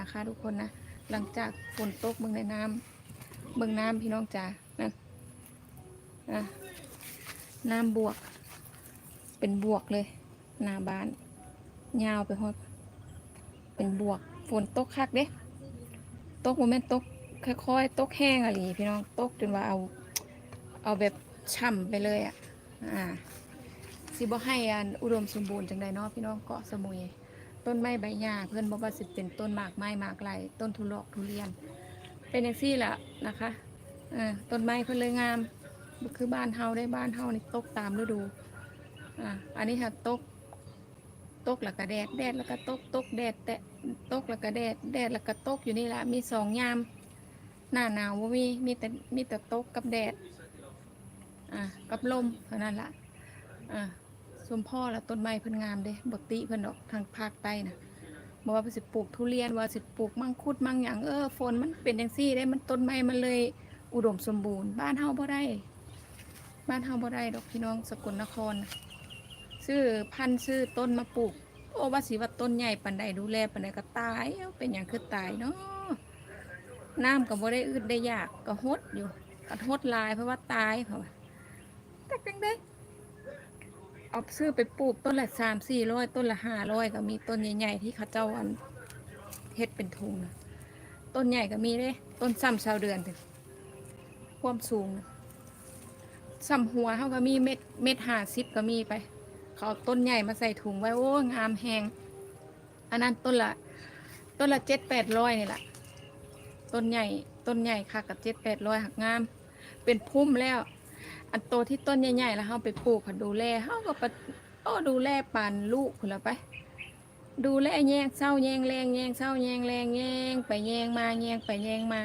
นะคะ ทุกคนนะ หลังจากฝนตกเมืองในน้ำเมืองน้ำพี่น้องจ๋านั่นอะน้ำบวก เป็นบวกเลยหน้าบ้าน ยาวไปฮอด เป็นบวก ฝนตกคักเด้ตกโมเมนต์ตกค่อยๆตกแห้งอะไรพี่น้องตกจนว่าเอา เอาแบบช่ำไปเลยอะ อ่าสิบ่ให้อันอุดมสมบูรณ์จังใดเนาะพี่น้องเกาะสมุย ต้นไม้ใบหญ้าเพื่อนบอกว่าสิเป็นต้นหมากไม้หมากไหลต้นทุลอกทุเรียน เป็นอย่างซี่แหละนะคะเออต้นไม้เพื่อนเลยงามคือบ้านเฮาได้บ้านเฮานี่ตกตามฤดูอ่าอันนี้ค่ะตกตกแล้วก็แดดแดดแล้วก็ตกตกแดดแต่ตกแล้วก็แดดแดดแล้วก็ตกอยู่นี่แหละมีสองยามหน้าหนาวบ่ามีมีแต่มีแต่ตกกับแดดอ่ากับลมเท่านั้นละอ่า สมพ่อและต้นไม้เพิ่นงามเด้บติเพิ่นดอกทางภาคใต้นะบอกว่าเพิ่นสิปลูกทุเรียนว่าสิปลูกมังคุดมังหยังเออฝนมันเป็นจังซี่ได้มันต้นไม้มันเลยอุดมสมบูรณ์ บ้านเฮาบ่ได้ บ้านเฮาบ่ได้ดอกพี่น้องสกลนครซื้อพันธุ์ซื้อต้นมาปลูก โอ้ว่าสิว่าต้นใหญ่ปานใดดูแลปานใดก็ตายเป็นหยังคือตายเนาะน้ำก็บ่ได้อึดได้ยากก็หดอยู่ก็หดลายเพราะว่าตายเพราะว่าแต่จังได๋ เอาซื้อไปปลูกต้นละสามสี่ร้อยต้นละห้าร้อยก็มีต้นใหญ่ๆที่เขาเจ้าอันเฮ็ดเป็นทุงนะต้นใหญ่ก็มีเด้ต้นซ้ำชาวเดือนถึงความสูงนะซ้ำหัวเขาก็มีเม็ดเม็ดห้าสิบก็มีไป เขาเอาต้นใหญ่มาใส่ถุงไว้โอ้งามแหงอันนั้นต้นละต้นละเจ็ดแปดร้อยนี่แหละต้นใหญ่ต้นใหญ่ค่ะกับเจ็ดแปดร้อยหักงาม เป็นพุ่มแล้ว อันโตที่ต้นใหญ่ๆแล้วเฮาไปปลูกค่ะดูแลเฮาก็ปโอ้ดูแลปานลูกพุ่นละไป ดูแลแยงเศร้าแยงแรงแยงเศร้าแยงแรงแยงไปแยงมาแยงไปแยงมา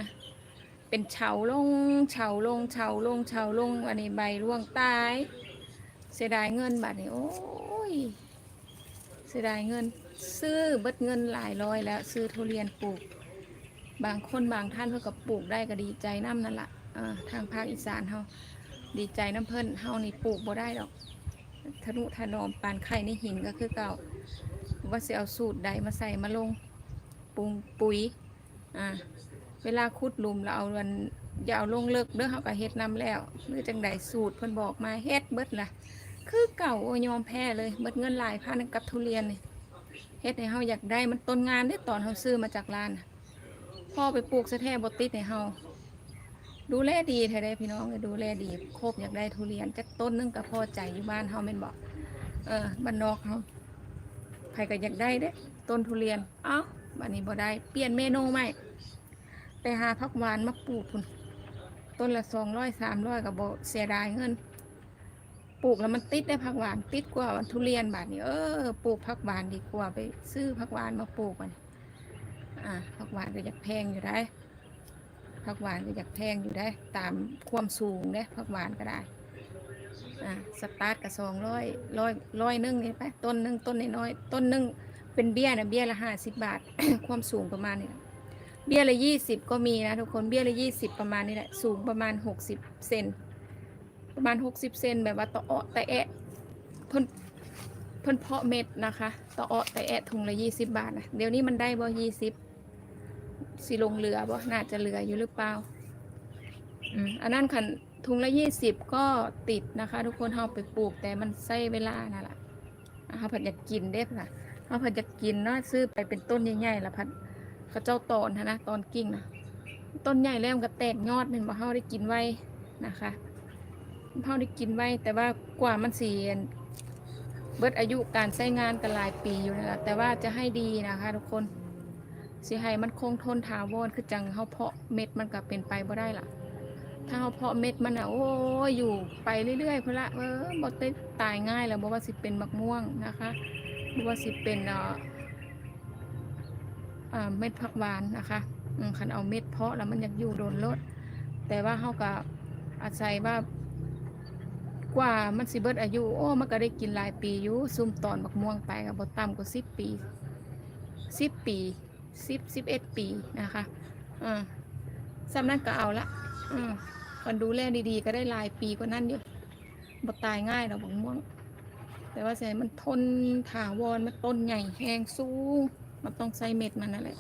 เป็นเฉาลงเฉาลงเฉาลงเฉาลงอันนี้ใบร่วงตาย เสียดายเงินบาทนี่โอ้ยเสียดายเงิน ซื้อเบิดเงินหลายร้อยแล้ว ซื้อทุเรียนปลูก บางคนบางท่านเพื่อกับปลูกได้ก็ดีใจน้ำนั่นละอ่าทางภาคอีสานเฮา ดีใจน้ำเพิ่นเฮานี่ปลูกบ่ได้ดอกทะนุถนอมปานไข่ในหินก็คือเก่าว่าสิเอาสูตรใดมาใส่มาลงปรุงปุ๋ยอ่าเวลาขุดลุมเราเอามันอย่าเอาลงเลิกเด้อเฮาก็เฮ็ดนํแล้วหรือจังใดสูตรเพิ่นบอกมาเฮ็ดเบิดล่ะ คือเก่าโอยอมแพ้เลยเบิดเงินหลายพันกับทุเรียนนี่เฮ็ดให้เฮาอยากได้มันต้นงานได้ตอนเฮาซื้อมาจากร้านพ่อไปปลูกซะแท้บ่ติดให้เฮา ดูแลดีแท้ได้พี่น้องเลยดูแลดีโคบอยากได้ทุเรียนจักต้นนึงก็พอใจอยู่บ้านเฮาแม่นบอกเออบ้านนอกเฮาใครก็อยากได้เด้ ต้นทุเรียน เอ้าบัดนี้บ่ได้เปลี่ยนเมนูใหม่ไปหาผักหวานมาปลูกพุ่นต้นละสองร้อยสามร้อยก็บ่เสียดายเงิน ปลูกแล้วมันติดได้ผักหวานติดกว่าทุเรียนบาดนี้เออปลูกผักหวานดีกว่าไปซื้อผักหวานมาปลูกมันอ่าผักหวานก็อยากแพงอยู่ได้ ผักหวานก็อยากแพงอยู่ได้ ตามความสูงได้ผักหวานก็ได้อ่าสตาร์ทกับสองร้อยร้อยร้อยนึงนี่ไปต้นนึงต้นน้อยต้นนึงเป็นเบี้ยนะเบี้ยละห้าสิบบาท ความสูงประมาณนี้เบี้ยละยี่สิบก็มีนะทุกคนเบี้ยละยี่สิบประมาณนี้แหละสูงประมาณหกสิบเซนประมาณหกสิบเซนแบบว่าตะเอแต่แอะเพิ่นเพิ่นเพาะเม็ดนะคะตะเอแต่แอะถุงละยี่สิบบาทนะเดี๋ยวนี้มันได้บ่ยี่สิบ สิลงเรือบ่น่าจะเรืออยู่หรือเปล่าอืมอันนั้นคันถุงละยี่สิบก็ติดนะคะ ทุกคนเฮาไปปลูกแต่มันใช้เวลานั่นแหละอะเฮาผัดอยากกินเด้ค่ะเฮาผัดอยากกินเนาะซื้อไปเป็นต้นใหญ่ๆละพัดเขาเจ้าตอนนะตอนกิ่งนะต้นใหญ่แล้วมันก็แตกยอดเป็นบ่เฮาได้กินไว้นะคะเฮาได้กินไว้ แต่ว่ากว่ามันเสิเบิดอายุการใช้งานกันหลายปีอยู่นั่นแหละแต่ว่าจะให้ดีนะคะ ทุกคน สิให้มันคงทนถาวรคือจังเฮาเพาะเม็ดมันก็เป็นไปบ่ได้ล่ะ ถ้าเฮาเพาะเม็ดมันอะโอ้ยอยู่ไปเรื่อยๆพุ่นละเออบ่ได้ตายง่ายแล้วบ่ว่าสิเป็นมักม่วงนะคะบ่ว่าสิเป็นเอ่ออ่าเม็ดผักหวานนะคะคันเอาเม็ดเพาะแล้วมันอยากอยู่โดนรดแต่ว่าเฮาก็อาศัยว่ากว่ามันสิเบิดอายุโอ้มันก็ได้กินหลายปีอยู่ซุ่มตอนบักม่วงไปก็บ่ต่ำกว่า10ปี10ปี สิบสิบเอ็ดปีนะคะอ่าสำนั่นก็เอาละอืมคนดูแลดีๆ ก็ได้ลายปีกว่านั้นอยู่บ่ตายง่ายเราบักม่วง แต่ว่าใส่มันทนถาวรมันต้นใหญ่แหงสู้มันต้องใส่เม็ดมันนั่นแหละ